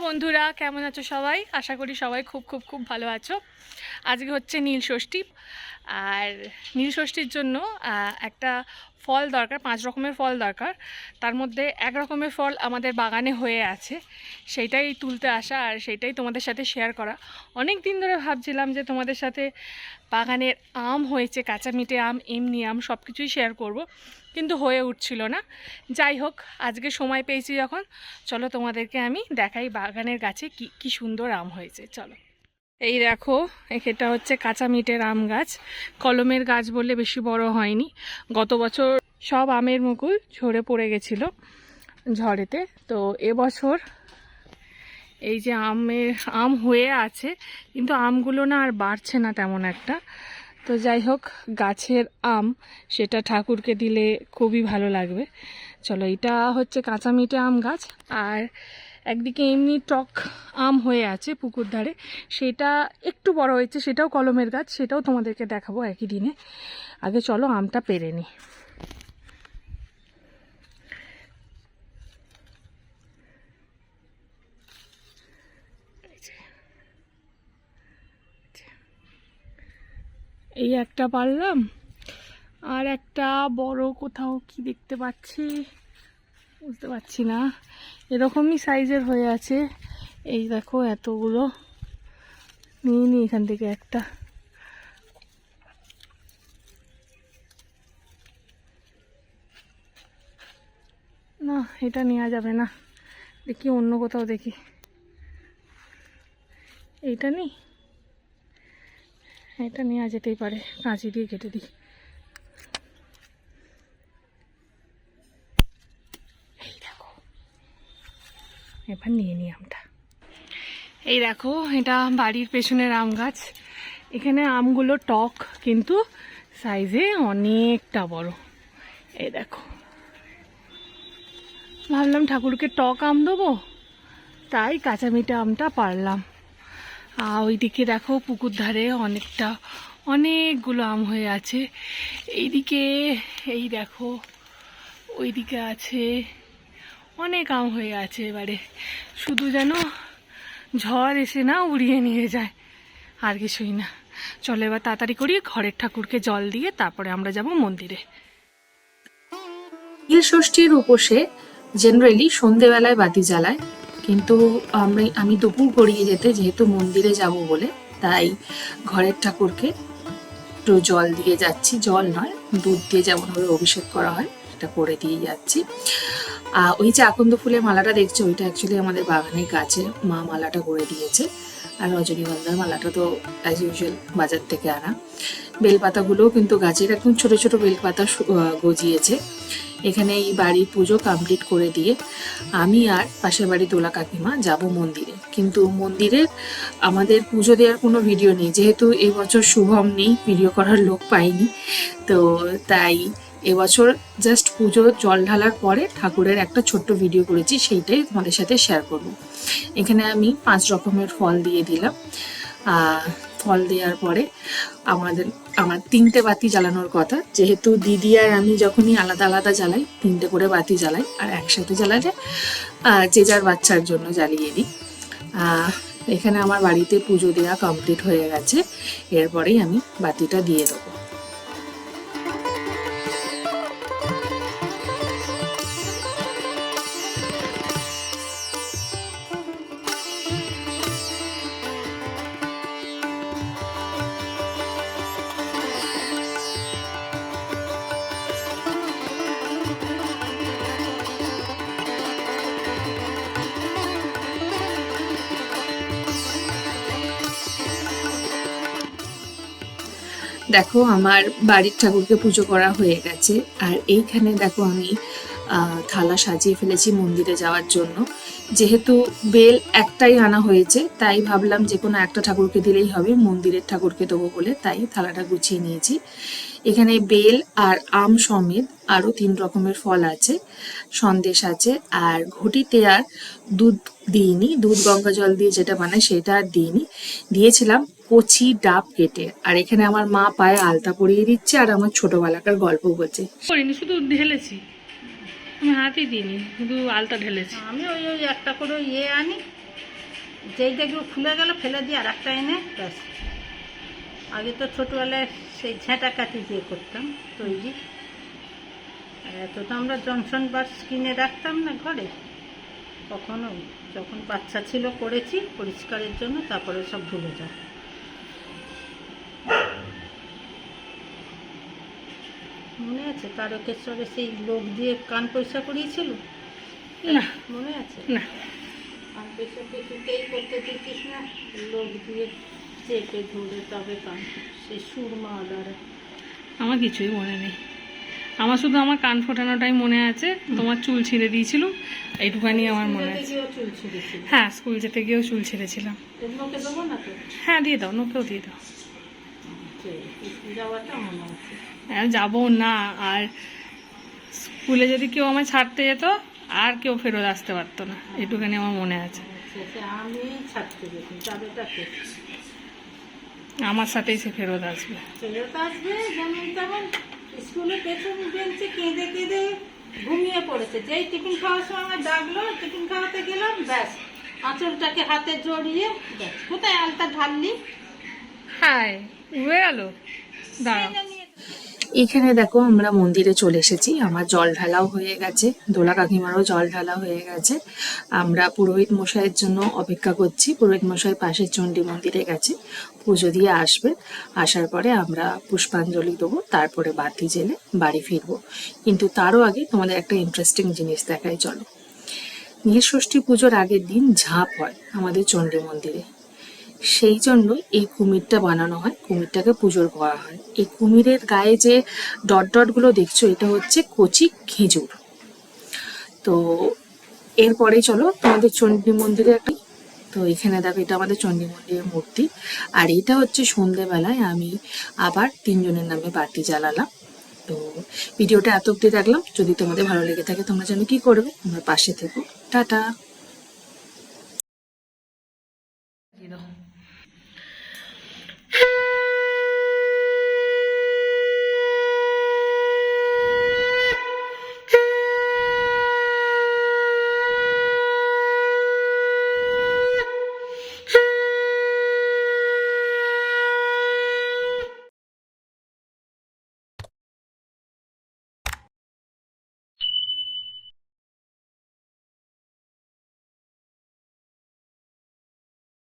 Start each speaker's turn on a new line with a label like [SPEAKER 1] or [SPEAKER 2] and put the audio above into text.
[SPEAKER 1] বন্ধুরা কেমন আছো সবাই? আশা করি সবাই খুব খুব খুব ভালো আছো। আজকে হচ্ছে নীল ষষ্ঠী। আর নীল ষষ্ঠীর জন্য একটা ফল দরকার, পাঁচ রকমের ফল দরকার। তার মধ্যে এক রকমের ফল আমাদের বাগানে হয়ে আছে। সেইটাই তুলতে আসা আর সেইটাই তোমাদের সাথে শেয়ার করা। অনেক দিন ধরে ভাবছিলাম যে তোমাদের সাথে বাগানের আম হয়েছে কাঁচা মিঠে আম, এমনি আম সব কিছুই শেয়ার করব, কিন্তু হয়ে উঠছিল না। যাই হোক, আজকে সময় পেয়েছি যখন। চলো তোমাদেরকে আমি দেখাই বাগানের গাছে কি কি সুন্দর আম হয়েছে। চলো। এই দেখো, এটা হচ্ছে কাঁচা মিটের আম গাছ। কলমের গাছ বলে বেশি বড় হয়নি। গত বছর সব আমের মুকুল ঝরে পড়ে গেছিল ঝড়েতে। তো এবছর এই যে আমের, আম হয়ে আছে, কিন্তু আমগুলো না আর বাড়ছে না তেমন একটা। তো যাই হোক, গাছের আম, সেটা ঠাকুরকে দিলে খুবই ভালো লাগবে। চলো, এটা হচ্ছে কাঁচা মিটে আম গাছ। আর একদিকে এমনি টক আম হয়ে আছে পুকুর ধারে, সেটা একটু বড় হয়েছে, সেটাও কলমের গাছ, সেটাও তোমাদেরকে দেখাবো একই দিনে। আগে চলো আমটা পেরে নিই এই একটা পারলাম, আর একটা বড় কোথাও কি দেখতে পাচ্ছি? বুঝতে পারছি না। এরকমই সাইজের হয়ে আছে। এই দেখো এতগুলো। নিয়ে নি এখান থেকে একটা। না, এটা নেওয়া যাবে না। দেখি অন্য কোথাও দেখি। এইটা নেই এটা নেওয়া যেতেই পারে। কাঁচি দিয়ে কেটে দিই। এবার নিয়ে নিই আমটা এই দেখো, এটা বাড়ির পেছনের আম গাছ। এখানে আমগুলো টক, কিন্তু সাইজে অনেকটা বড়। এই দেখো। ভাবলাম ঠাকুরকে টক আম দেবো, তাই কাঁচা মিঠা আমটা পারলাম। আর ওইদিকে দেখো পুকুর ধারে অনেকটা, অনেকগুলো আম হয়ে আছে। এইদিকে, এই দেখো, ওইদিকে আছে অনেক আম হয়ে আছে এবারে। শুধু যেন ঝড় এসে না উড়িয়ে নিয়ে যায়। আর কিছুই না। চলো এবার তাড়াতাড়ি করি, ঘরের ঠাকুরকে জল দিয়ে তারপরে আমরা যাব মন্দিরে।
[SPEAKER 2] নীল ষষ্ঠীর উপসে জেনারেলি সন্ধেবেলায় বাতি জ্বালায়, কিন্তু আমি আমি দুপুর গড়িয়ে যেতে যেহেতু মন্দিরে যাব বলে, তাই ঘরের ঠাকুরকে একটু জল দিয়ে যাচ্ছি। জল নয়, দুধ দিয়ে যেমনভাবে অভিষেক করা হয়, সেটা করে দিয়ে যাচ্ছি। ওই যে আকন্দ ফুলের মালাটা দেখছ? ওইটা অ্যাকচুয়ালি আমাদের বাগানের গাছে মা মালাটা করে দিয়েছে। আর রজনীগন্ধার মালাটা তো অ্যাজ ইউজুয়াল বাজার থেকে আনা। বেলপাতাগুলোও কিন্তু গাছের একদম ছোট ছোট বেলপাতা গজিয়েছে। এখানে এই বাড়ির পুজো কমপ্লিট করে দিয়ে আমি আর পাশের বাড়ি দোলা কাকিমা যাব মন্দিরে। কিন্তু মন্দিরের আমাদের পুজো দেওয়ার কোনো ভিডিও নেই। যেহেতু এবছর শুভম নেই ভিডিও করার লোক পাইনি। তো তাই এবছর জাস্ট পুজো জল ঢালার পরে ঠাকুরের একটা ছোট্ট ভিডিও করেছি, সেইটাই তোমাদের সাথে শেয়ার করব। এখানে আমি পাঁচ রকমের ফল দিয়ে দিলাম। ফল দেওয়ার পরে আমাদের, আমার তিনটে বাতি জ্বালানোর কথা। যেহেতু দিদি আর আমি যখনই আলাদা আলাদা জ্বালাই, তিনটে করে বাতি জ্বালাই, আর একসাথে জ্বালালে যে যার বাচ্চার জন্য জ্বালিয়ে দিই। এখানে আমার বাড়িতে পুজো দেওয়া কমপ্লিট হয়ে গেছে। এরপরেই আমি বাতিটা দিয়ে দেবো। দেখো, আমার বাড়ির ঠাকুরকে পুজো করা হয়ে গেছে। আর এইখানে দেখো আমি থালা সাজিয়ে ফেলেছি মন্দিরে যাওয়ার জন্য। যেহেতু বেল একটাই আনা হয়েছে, তাই ভাবলাম যে কোনো একটা ঠাকুরকে দিলেই হবে, মন্দিরের ঠাকুরকে দেবো বলে তাই থালাটা গুছিয়ে নিয়েছি। এখানে বেল আর আম সমেত আরও তিন রকমের ফল আছে, সন্দেশ আছে, আর ঘটিতে আর দুধ দিইনি, দুধ গঙ্গা জল দিয়ে যেটা বানায় সেটা আর দিইনি। দিয়েছিলাম কচি ডাব কেটে, আর এখানে আমার মা পায়ে আলতা পরিয়ে দিচ্ছে আর আমার ছোটবেলাকার গল্প বলছে।
[SPEAKER 1] শুধু ঢেলেছি। হাতই দিইনি, শুধু আলতা ঢেলেছি।
[SPEAKER 3] আমি ওই ওই একটা করে ইয়ে আনি, যেই দেখব খুলে গেল, ফেলে দিয়ে আর একটা এনে, ব্যাস। আগে তো ছোটোবেলায় সেই ঝেঁটা কাটি দিয়ে করতাম, তৈরি। এত তো আমরা জনসন বাস কিনে রাখতাম না ঘরে। কখনো যখন বাচ্চা ছিল করেছি, পরিষ্কারের জন্য, তারপরে সব ভুলে যায়। মনে আছে? তারকেশ্বরে সেই লোক দিয়ে কান পয়সা করিয়েছিল?
[SPEAKER 1] না।
[SPEAKER 3] মনে আছে?
[SPEAKER 1] না।
[SPEAKER 3] কান কিছুতেই করতে দিতিস না। লোক দিয়ে চেপে ধরে তবে কান সেই সুরমা দ্বারা।
[SPEAKER 1] আমার কিছুই মনে নেই। আমার শুধু আমার কান ফোটানোটাই মনে আছে। তোমার চুল ছিঁড়ে দিয়েছিল। এইটুখানি আমার মনে আছে।
[SPEAKER 3] চুল
[SPEAKER 1] হ্যাঁ স্কুল যেতে গিয়েও চুল ছেড়েছিলাম। হ্যাঁ দিয়ে দাও নোকেও দিয়ে দাও।
[SPEAKER 3] যাওয়াটা মনে আছে।
[SPEAKER 1] যাব না। আর স্কুলে যদি কেউ আমায় ছাড়তে যেত আর কেউ ফেরত আসতে পারতো না। এটুখানি আমার মনে আছে। আমার সাথেই সে ফেরত আসবে।
[SPEAKER 3] ফেরত আসবে যেমন তেমন। স্কুলে পেছন বেঞ্চে কেঁদে কেঁদে ঘুমিয়ে পড়েছে। যেই টিফিন খাওয়ার সময় আমার ডাকলো টিফিন খাওয়াতে গেলাম ব্যাস। আঁচলটাকে হাতে জড়িয়ে কোথায় আলতা ঢাললি?
[SPEAKER 1] হাই উড়ে গেল। দাঁড়াও।
[SPEAKER 2] এখানে দেখো আমরা মন্দিরে চলে এসেছি। আমার জল ঢালাও হয়ে গেছে। দোলা কাকিমারও জল ঢালা হয়ে গেছে। আমরা পুরোহিত মশাইয়ের জন্য অপেক্ষা করছি। পুরোহিত মশাই পাশের চণ্ডী মন্দিরে গেছে। পুজো দিয়ে আসবে। আসার পরে আমরা পুষ্পাঞ্জলি দেবো। তারপরে বাতি জেলে বাড়ি ফিরবো। কিন্তু তারও আগে তোমাদের একটা ইন্টারেস্টিং জিনিস দেখাই, চলো। নীলষষ্ঠী পুজোর আগের দিন ঝাঁপ হয় আমাদের চণ্ডী মন্দিরে। সেই জন্য এই কুমিরটা বানানো হয়। কুমিরটাকে পুজোর করা হয়। এই কুমিরের গায়ে যে ডট ডটগুলো দেখছ, এটা হচ্ছে কচি খেজুর। তো এরপরে চলো, তোমাদের চণ্ডী মন্দিরে একটা তো এখানে দেখো, এটা আমাদের চণ্ডী মন্দিরের মূর্তি। আর এটা হচ্ছে সন্ধেবেলায় আমি আবার তিনজনের নামে বাতি জ্বালালাম। তো ভিডিওটা এত অব্দি রাখলাম যদি তোমাদের ভালো লেগে থাকে, তোমরা যেন কি করবে। তোমরা পাশে থেকো। টাটা!